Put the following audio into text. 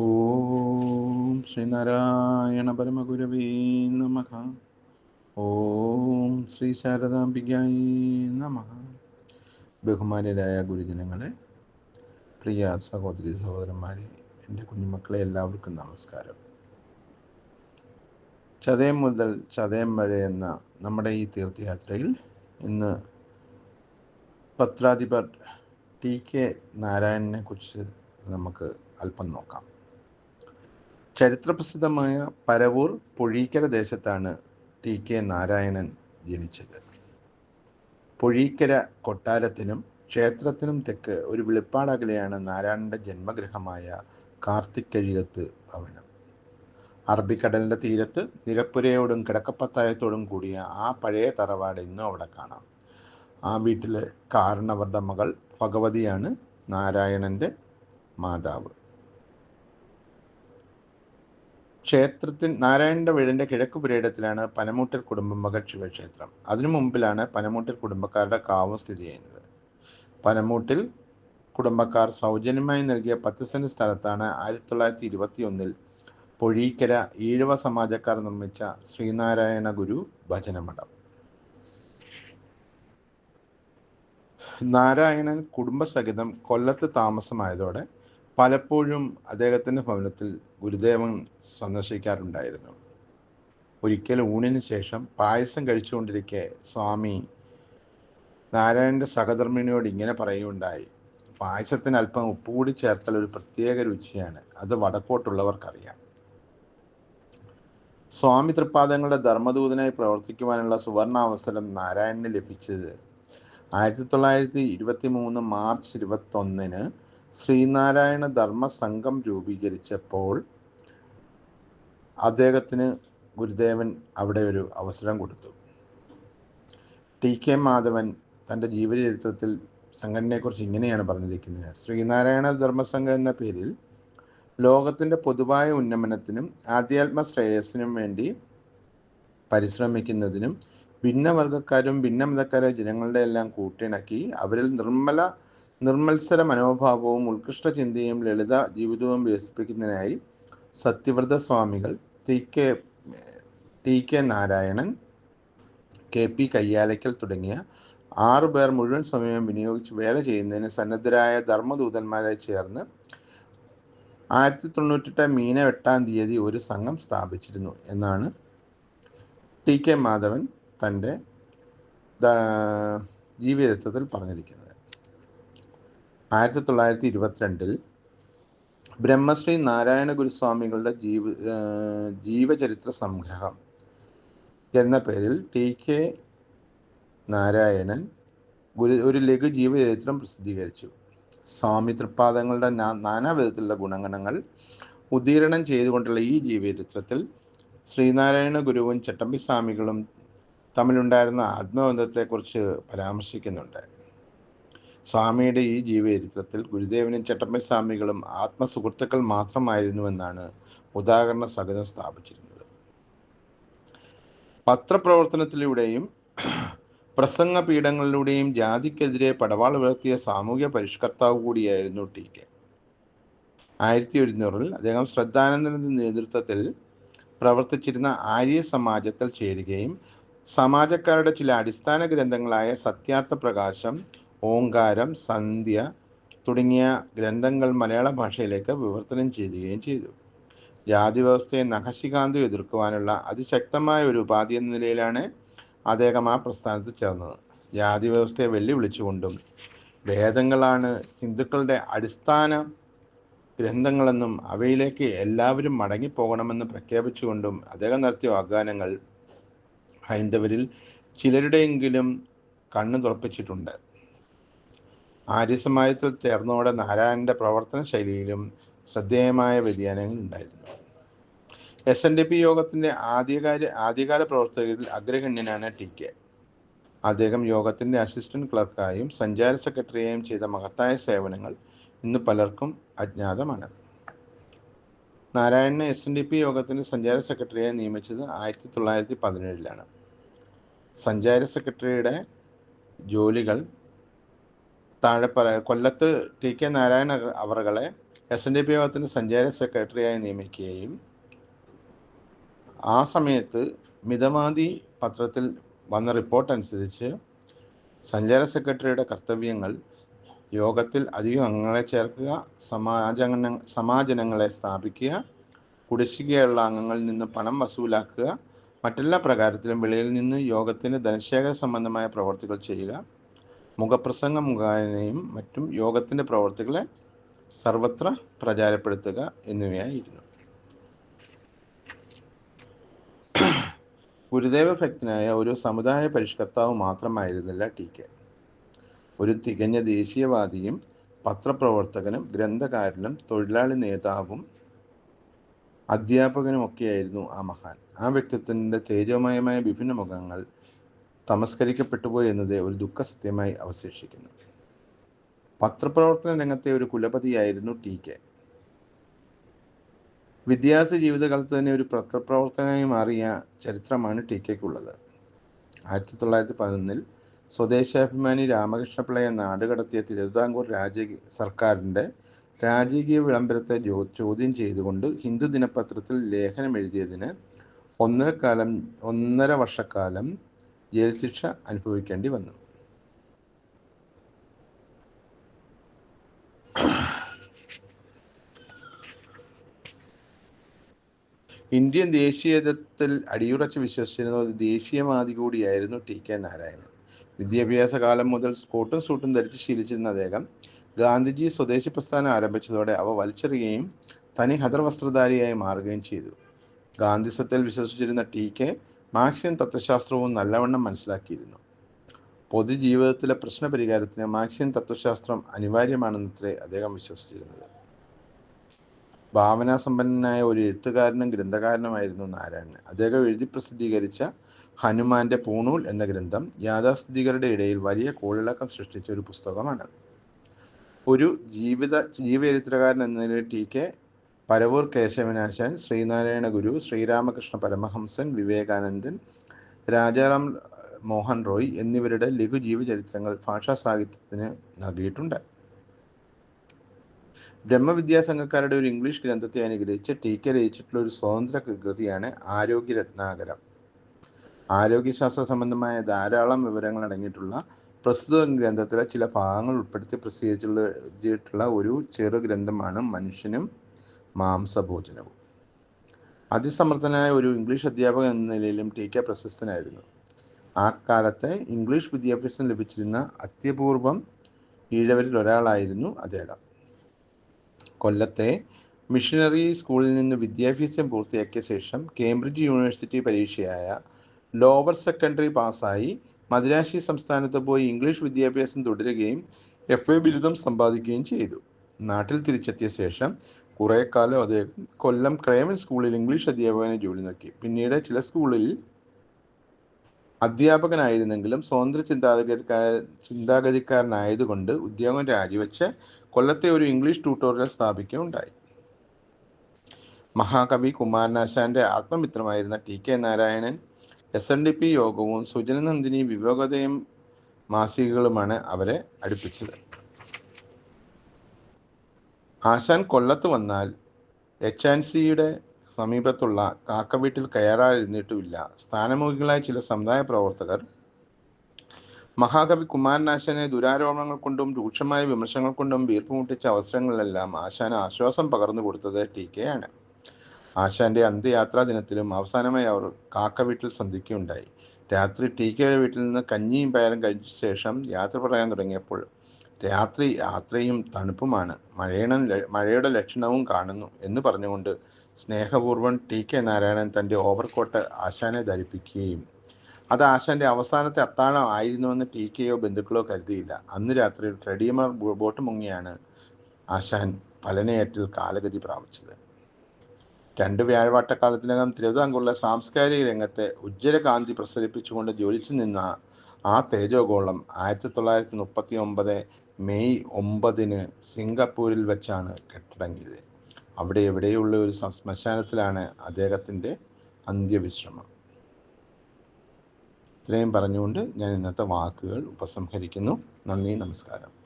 ഓം ശ്രീ ശ്രീനാരായണ പരമഗുരവേ നമ. ഓം ശ്രീ ശാരദാംബികായി നമ. ബഹുമാന്യരായ ഗുരുജനങ്ങളെ പ്രിയ സഹോദരി സഹോദരന്മാരെ എന്റെ കുഞ്ഞുമക്കളെ എല്ലാവർക്കും നമസ്കാരം. ചതയം മുതൽ ചതയം വരെ എന്ന നമ്മുടെ ഈ തീർത്ഥയാത്രയിൽ ഇന്ന് പത്രാധിപർ ടി കെ നാരായണനെ കുറിച്ച് നമുക്ക് അല്പം നോക്കാം. ചരിത്രപ്രസിദ്ധമായ പരവൂർ പൊഴീക്കര ദേശത്താണ് ടി കെ നാരായണൻ ജനിച്ചത്. പൊഴീക്കര കൊട്ടാരത്തിനും ക്ഷേത്രത്തിനും തെക്ക് ഒരു വെളിപ്പാടകലെയാണ് നാരായണന്റെ ജന്മഗൃഹമായ കാർത്തിക്കഴികത്ത് ഭവനം. അറബിക്കടലിന്റെ തീരത്ത് നിരപ്പുരയോടും കിടക്കപ്പത്തായത്തോടും കൂടിയ ആ പഴയ തറവാട് ഇന്നും അവിടെ കാണാം. ആ വീട്ടിലെ കാരണവരുടെ മകൾ ഭഗവതിയാണ് നാരായണന്റെ മാതാവ്. ക്ഷേത്രത്തിൽ നാരായണന്റെ വീടിന്റെ കിഴക്ക് പുരയിടത്തിലാണ് പനമൂട്ടിൽ കുടുംബമക ശിവക്ഷേത്രം. അതിനു മുമ്പിലാണ് പനമൂട്ടിൽ കുടുംബക്കാരുടെ കാവും സ്ഥിതി ചെയ്യുന്നത്. പനമൂട്ടിൽ കുടുംബക്കാർ സൗജന്യമായി നൽകിയ പത്ത് സെന്റ് സ്ഥലത്താണ് ആയിരത്തി തൊള്ളായിരത്തി ഇരുപത്തി ഒന്നിൽ പൊഴീക്കര ഈഴവ സമാജക്കാർ നിർമ്മിച്ച ശ്രീനാരായണ ഗുരു ഭജനമഠം. നാരായണൻ കുടുംബസഹിതം കൊല്ലത്ത് താമസമായതോടെ പലപ്പോഴും അദ്ദേഹത്തിന്റെ ഭവനത്തിൽ ഗുരുദേവൻ സന്ദർശിക്കാറുണ്ടായിരുന്നു. ഒരിക്കൽ ഊണിന് ശേഷം പായസം കഴിച്ചുകൊണ്ടിരിക്കെ സ്വാമി നാരായണന്റെ സഹധർമ്മിണിയോട് ഇങ്ങനെ പറയുകയുണ്ടായി. പായസത്തിന് അല്പം ഉപ്പ് കൂടി ചേർത്താൽ ഒരു പ്രത്യേക രുചിയാണ്. അത് വടക്കോട്ടുള്ളവർക്കറിയാം. സ്വാമി തൃപ്പാദങ്ങളുടെ ധർമ്മദൂതനായി പ്രവർത്തിക്കുവാനുള്ള സുവർണാവസരം നാരായണന് ലഭിച്ചത് ആയിരത്തി തൊള്ളായിരത്തി ഇരുപത്തി മൂന്ന് മാർച്ച് ഇരുപത്തൊന്നിന് ശ്രീനാരായണ ധർമ്മ സംഘം രൂപീകരിച്ചപ്പോൾ അദ്ദേഹത്തിന് ഗുരുദേവൻ അവിടെ ഒരു അവസരം കൊടുത്തു. ടി കെ മാധവൻ തന്റെ ജീവചരിത്രത്തിൽ സംഘടനയെക്കുറിച്ച് ഇങ്ങനെയാണ് പറഞ്ഞിരിക്കുന്നത്. ശ്രീനാരായണ ധർമ്മസംഘം എന്ന പേരിൽ ലോകത്തിന്റെ പൊതുവായ ഉന്നമനത്തിനും ആധ്യാത്മ ശ്രേയസ്സിനും വേണ്ടി പരിശ്രമിക്കുന്നതിനും ഭിന്നവർഗക്കാരും ഭിന്നമതക്കാരും ജനങ്ങളുടെ എല്ലാം കൂട്ടിണക്കി അവരിൽ നിർമ്മല നിർമ്മത്സര മനോഭാവവും ഉത്കൃഷ്ട ചിന്തയും ലളിത ജീവിതവും വികസിപ്പിക്കുന്നതിനായി സത്യവ്രത സ്വാമികൾ T K T K Narayanan K P Kayyalakkal തുടങ്ങിയ ആറു പേർ മുഴുവൻ സമയം വിനിയോഗിച്ച് വേല ചെയ്യുന്നതിന് സന്നദ്ധരായ ധർമ്മദൂതന്മാരെ ചേർന്ന് ആയിരത്തി തൊണ്ണൂറ്റെട്ട് മീന എട്ടാം തീയതി ഒരു സംഘം സ്ഥാപിച്ചിരുന്നു എന്നാണ് ടി കെ മാധവൻ തന്റെ ജീവചരിത്രത്തിൽ പറഞ്ഞിരിക്കുന്നത്. ആയിരത്തി തൊള്ളായിരത്തി ഇരുപത്തിരണ്ടിൽ ബ്രഹ്മശ്രീ നാരായണ ഗുരുസ്വാമികളുടെ ജീവ ജീവചരിത്ര സംഗ്രഹം എന്ന പേരിൽ ടി കെ നാരായണൻ ഗുരു ഒരു ലഘു ജീവചരിത്രം പ്രസിദ്ധീകരിച്ചു. സ്വാമി തൃപ്പാദങ്ങളുടെ നാനാവിധത്തിലുള്ള ഗുണഗണങ്ങൾ ഉദീരണം ചെയ്തുകൊണ്ടുള്ള ഈ ജീവചരിത്രത്തിൽ ശ്രീനാരായണ ഗുരുവും ചട്ടമ്പി സ്വാമികളും തമ്മിലുണ്ടായിരുന്ന ആത്മബന്ധത്തെക്കുറിച്ച് പരാമർശിക്കുന്നുണ്ട്. സ്വാമിയുടെ ഈ ജീവചരിത്രത്തിൽ ഗുരുദേവനും ചട്ടമ്പി സ്വാമികളും ആത്മസുഹൃത്തുക്കൾ മാത്രമായിരുന്നുവെന്നാണ് ഉദാഹരണ സഹിതം സ്ഥാപിച്ചിരുന്നത്. പത്രപ്രവർത്തനത്തിലൂടെയും പ്രസംഗ പീഠങ്ങളിലൂടെയും ജാതിക്കെതിരെ പടവാൾ ഉയർത്തിയ സാമൂഹ്യ പരിഷ്കർത്താവ് കൂടിയായിരുന്നു ടി കെ. ആയിരത്തി ഒരുന്നൂറിൽ അദ്ദേഹം ശ്രദ്ധാനന്ദന്റെ നേതൃത്വത്തിൽ പ്രവർത്തിച്ചിരുന്ന ആര്യ സമാജത്തിൽ ചേരുകയും സമാജക്കാരുടെ ചില അടിസ്ഥാന ഗ്രന്ഥങ്ങളായ സത്യാർത്ഥ പ്രകാശം ഓങ്കാരം സന്ധ്യ തുടങ്ങിയ ഗ്രന്ഥങ്ങൾ മലയാള ഭാഷയിലേക്ക് വിവർത്തനം ചെയ്യുകയും ചെയ്തു. ജാതി വ്യവസ്ഥയെ നഖശികാന്തം എതിർക്കുവാനുള്ള അതിശക്തമായ ഒരു ഉപാധി എന്ന നിലയിലാണ് അദ്ദേഹം ആ പ്രസ്ഥാനത്ത് ചേർന്നത്. ജാതി വ്യവസ്ഥയെ വെല്ലുവിളിച്ചുകൊണ്ടും വേദങ്ങളാണ് ഹിന്ദുക്കളുടെ അടിസ്ഥാന ഗ്രന്ഥങ്ങളെന്നും അവയിലേക്ക് എല്ലാവരും മടങ്ങിപ്പോകണമെന്ന് പ്രഖ്യാപിച്ചുകൊണ്ടും അദ്ദേഹം നടത്തിയ വാഗ്ദാനങ്ങൾ ഹൈന്ദവരിൽ ചിലരുടെയെങ്കിലും കണ്ണു തുറപ്പിച്ചിട്ടുണ്ട് ആര്യസമാജത്തിൽ ചേർന്നതോടെ നാരായണന്റെ പ്രവർത്തന ശൈലിയിലും ശ്രദ്ധേയമായ വ്യതിയാനങ്ങൾ ഉണ്ടായിരുന്നു. എസ് എൻ ഡി പി യോഗത്തിന്റെ ആദ്യകാല ആദ്യകാല പ്രവർത്തകരിൽ അഗ്രഗണ്യനാണ് ടി കെ. അദ്ദേഹം യോഗത്തിന്റെ അസിസ്റ്റന്റ് ക്ലർക്കായും സഞ്ചാര സെക്രട്ടറിയായും ചെയ്ത മഹത്തായ സേവനങ്ങൾ ഇന്ന് പലർക്കും അജ്ഞാതമാണ്. നാരായണനെ എസ് എൻ ഡി പി യോഗത്തിന്റെ സഞ്ചാര സെക്രട്ടറിയായി നിയമിച്ചത് ആയിരത്തി തൊള്ളായിരത്തി പതിനേഴിലാണ്. സഞ്ചാര സെക്രട്ടറിയുടെ ജോലികൾ താഴെ പറ കൊല്ലത്ത് ടി കെ നാരായണ അവറുകളെ എസ് എൻ ഡി പി യോഗത്തിന് സഞ്ചാര സെക്രട്ടറിയായി നിയമിക്കുകയും ആ സമയത്ത് മിതവാദി പത്രത്തിൽ വന്ന റിപ്പോർട്ട് അനുസരിച്ച് സഞ്ചാര സെക്രട്ടറിയുടെ കർത്തവ്യങ്ങൾ യോഗത്തിൽ അധികം അംഗങ്ങളെ ചേർക്കുക സമാജന സമാജനങ്ങളെ സ്ഥാപിക്കുക കുടിശ്ശികയുള്ള അംഗങ്ങളിൽ നിന്ന് പണം വസൂലാക്കുക മറ്റെല്ലാ പ്രകാരത്തിലും വെളിയിൽ നിന്ന് യോഗത്തിന് ധനശേഖര സംബന്ധമായ പ്രവർത്തികൾ ചെയ്യുക മുഖപ്രസംഗം മുഖാനയും മറ്റും യോഗത്തിന്റെ പ്രവർത്തികളെ സർവത്ര പ്രചാരപ്പെടുത്തുക എന്നിവയായിരുന്നു. ഗുരുദേവ ഭക്തനായ ഒരു സമുദായ പരിഷ്കർത്താവ് മാത്രമായിരുന്നില്ല ടി കെ. ഒരു തികഞ്ഞ ദേശീയവാദിയും പത്രപ്രവർത്തകനും ഗ്രന്ഥകാരനും തൊഴിലാളി നേതാവും അധ്യാപകനുമൊക്കെയായിരുന്നു ആ മഹാൻ. ആ വ്യക്തിത്വത്തിന്റെ തേജോമയമായ വിഭിന്ന മുഖങ്ങൾ തമസ്കരിക്കപ്പെട്ടുപോയി എന്നത് ഒരു ദുഃഖസത്യമായി അവശേഷിക്കുന്നു. പത്രപ്രവർത്തന രംഗത്തെ ഒരു കുലപതിയായിരുന്നു ടി കെ. വിദ്യാർത്ഥി ജീവിതകാലത്ത് തന്നെ ഒരു പത്രപ്രവർത്തകനായി മാറിയ ചരിത്രമാണ് ടി കെക്കുള്ളത്. ആയിരത്തി തൊള്ളായിരത്തി പതിനൊന്നിൽ സ്വദേശാഭിമാനി രാമകൃഷ്ണപിള്ളയെ നാടുകടത്തിയ തിരുവിതാംകൂർ രാജ സർക്കാരിന്റെ രാജകീയ വിളംബരത്തെ ചോദ്യം ചെയ്തുകൊണ്ട് ഹിന്ദു ദിനപത്രത്തിൽ ലേഖനം എഴുതിയതിന് ഒന്നര കാലം ഒന്നര വർഷക്കാലം ജയിൽ ശിക്ഷ അനുഭവിക്കേണ്ടി വന്നു. ഇന്ത്യൻ ദേശീയതത്തിൽ അടിയുറച്ച് വിശ്വസിച്ചിരുന്ന ഒരു ദേശീയവാദി കൂടിയായിരുന്നു ടി കെ നാരായണൻ. വിദ്യാഭ്യാസ കാലം മുതൽ കോട്ടും സൂട്ടും ധരിച്ച് ശീലിച്ചിരുന്ന അദ്ദേഹം ഗാന്ധിജി സ്വദേശി പ്രസ്ഥാനം ആരംഭിച്ചതോടെ അവ വലിച്ചെറിയുകയും തനി ഹദർ വസ്ത്രധാരിയായി മാറുകയും ചെയ്തു. ഗാന്ധിസത്തിൽ വിശ്വസിച്ചിരുന്ന ടി കെ മാർക്സിയൻ തത്വശാസ്ത്രവും നല്ലവണ്ണം മനസ്സിലാക്കിയിരുന്നു. പൊതുജീവിതത്തിലെ പ്രശ്ന പരിഹാരത്തിന് മാർക്സിയൻ തത്വശാസ്ത്രം അനിവാര്യമാണെന്നത്രേ അദ്ദേഹം വിശ്വസിച്ചിരുന്നത്. ഭാവനാസമ്പന്നനായ ഒരു എഴുത്തുകാരനും ഗ്രന്ഥകാരനുമായിരുന്നു നാരായണൻ. അദ്ദേഹം എഴുതി പ്രസിദ്ധീകരിച്ച ഹനുമാന്റെ പൂണൂൽ എന്ന ഗ്രന്ഥം യാഥാസ്ഥിതികരുടെ ഇടയിൽ വലിയ കോളിളക്കം സൃഷ്ടിച്ച ഒരു പുസ്തകമാണ് ഒരു ജീവിത ജീവചരിത്രകാരൻ എന്ന നിലയിൽ ടി കെ പരവൂർ കേശവനാശാൻ ശ്രീനാരായണ ഗുരു ശ്രീരാമകൃഷ്ണ പരമഹംസൻ വിവേകാനന്ദൻ രാജാറാം മോഹൻ റോയ് എന്നിവരുടെ ലഘു ജീവചരിത്രങ്ങൾ ഭാഷാ സാഹിത്യത്തിന് നൽകിയിട്ടുണ്ട്. ബ്രഹ്മവിദ്യാസംഘക്കാരുടെ ഒരു ഇംഗ്ലീഷ് ഗ്രന്ഥത്തെ അനുഗ്രഹിച്ച് ടി കെ രചിച്ചിട്ടുള്ള ഒരു സ്വതന്ത്ര കൃതിയാണ് ആരോഗ്യരത്നാകരം. ആരോഗ്യശാസ്ത്ര സംബന്ധമായ ധാരാളം വിവരങ്ങൾ അടങ്ങിയിട്ടുള്ള പ്രസ്തുത ഗ്രന്ഥത്തിലെ ചില ഭാഗങ്ങൾ ഉൾപ്പെടുത്തി പ്രസിദ്ധീകരിച്ചിട്ടുള്ള ഒരു ചെറു ഗ്രന്ഥമാണ് മനുഷ്യനും മാംസഭോജനവും. അതിസമർത്ഥനായ ഒരു ഇംഗ്ലീഷ് അധ്യാപകൻ എന്ന നിലയിലും ടി കെ പ്രശസ്തനായിരുന്നു. ആ കാലത്തെ ഇംഗ്ലീഷ് വിദ്യാഭ്യാസം ലഭിച്ചിരുന്ന അത്യപൂർവം ഈഴവരിൽ ഒരാളായിരുന്നു അദ്ദേഹം. കൊല്ലത്തെ മിഷനറി സ്കൂളിൽ നിന്ന് വിദ്യാഭ്യാസം പൂർത്തിയാക്കിയ ശേഷം കേംബ്രിഡ്ജ് യൂണിവേഴ്സിറ്റി പരീക്ഷയായ ലോവർ സെക്കൻഡറി പാസ്സായി മദ്രാശി സംസ്ഥാനത്ത് പോയി ഇംഗ്ലീഷ് വിദ്യാഭ്യാസം തുടരുകയും എഫ് എ ബിരുദം സമ്പാദിക്കുകയും ചെയ്തു. നാട്ടിൽ തിരിച്ചെത്തിയ ശേഷം കുറേ കാലം അദ്ദേഹം കൊല്ലം ക്രേമൻ സ്കൂളിൽ ഇംഗ്ലീഷ് അധ്യാപകനെ ജോലി നോക്കി പിന്നീട് ചില സ്കൂളിൽ അധ്യാപകനായിരുന്നെങ്കിലും സ്വതന്ത്ര ചിന്താഗതിക്കാര ചിന്താഗതിക്കാരനായതുകൊണ്ട് ഉദ്യോഗം രാജിവെച്ച് കൊല്ലത്തെ ഒരു ഇംഗ്ലീഷ് ട്യൂട്ടോറിയൽ സ്ഥാപിക്കുകയുണ്ടായി. മഹാകവി കുമാരനാശാന്റെ ആത്മമിത്രമായിരുന്ന T K Narayanan S N D P യോഗവും സുജനനന്ദിനി വിവേകതയും മാസികകളുമാണ് അവരെ അടുപ്പിച്ചത്. ആശാൻ കൊല്ലത്ത് വന്നാൽ എച്ച് ആൻഡ് സിയുടെ സമീപത്തുള്ള കാക്കവീട്ടിൽ കയറാതിരുന്നിട്ടുമില്ല. സ്ഥാനമുഖികളായ ചില സമുദായ പ്രവർത്തകർ മഹാകവി കുമാരനാശാനെ ദുരാരോപണങ്ങൾ കൊണ്ടും രൂക്ഷമായ വിമർശനങ്ങൾ കൊണ്ടും വീർപ്പുമുട്ടിച്ച അവസരങ്ങളിലെല്ലാം ആശാന് ആശ്വാസം പകർന്നു കൊടുത്തത് ടി കെ ആണ്. ആശാന്റെ അന്ത്യയാത്രാ ദിനത്തിലും അവസാനമായി അവർ കാക്ക വീട്ടിൽ സന്ധിക്കുകയുണ്ടായി രാത്രി ടി കെയുടെ വീട്ടിൽ നിന്ന് കഞ്ഞിയും പയറും കഴിച്ച ശേഷം യാത്ര പറയാൻ തുടങ്ങിയപ്പോൾ രാത്രി യാത്രയും തണുപ്പുമാണ്. മഴയണം മഴയുടെ ലക്ഷണവും കാണുന്നു എന്ന് പറഞ്ഞുകൊണ്ട് സ്നേഹപൂർവം ടി കെ നാരായണൻ തന്റെ ഓവർകോട്ട് ആശാനെ ധരിപ്പിക്കുകയും. അത് ആശാന്റെ അവസാനത്തെ അത്താഴം ആയിരുന്നുവെന്ന് ടി കെയോ ബന്ധുക്കളോ കരുതിയില്ല. അന്ന് രാത്രി ട്രെഡിയമർ ബോട്ട് മുങ്ങിയാണ് ആശാൻ പലനേറ്റിൽ കാലഗതി പ്രാപിച്ചത്. രണ്ട് വ്യാഴവാട്ടക്കാലത്തിനകം തിരുവിതാംകൂറിലെ സാംസ്കാരിക രംഗത്തെ ഉജ്ജ്വല കാന്തി പ്രസരിപ്പിച്ചുകൊണ്ട് ജ്വലിച്ചു നിന്ന ആ തേജോഗോളം ആയിരത്തി തൊള്ളായിരത്തി മുപ്പത്തി ഒമ്പത് മെയ് ഒമ്പതിന് സിംഗപ്പൂരിൽ വെച്ചാണ് കെട്ടടങ്ങിയത്. അവിടെ എവിടെയുള്ള ഒരു ശ്മശാനത്തിലാണ് അദ്ദേഹത്തിന്റെ അന്ത്യവിശ്രമം. ഇത്രയും പറഞ്ഞുകൊണ്ട് ഞാൻ ഇന്നത്തെ വാക്കുകൾ ഉപസംഹരിക്കുന്നു. നന്ദി നമസ്കാരം.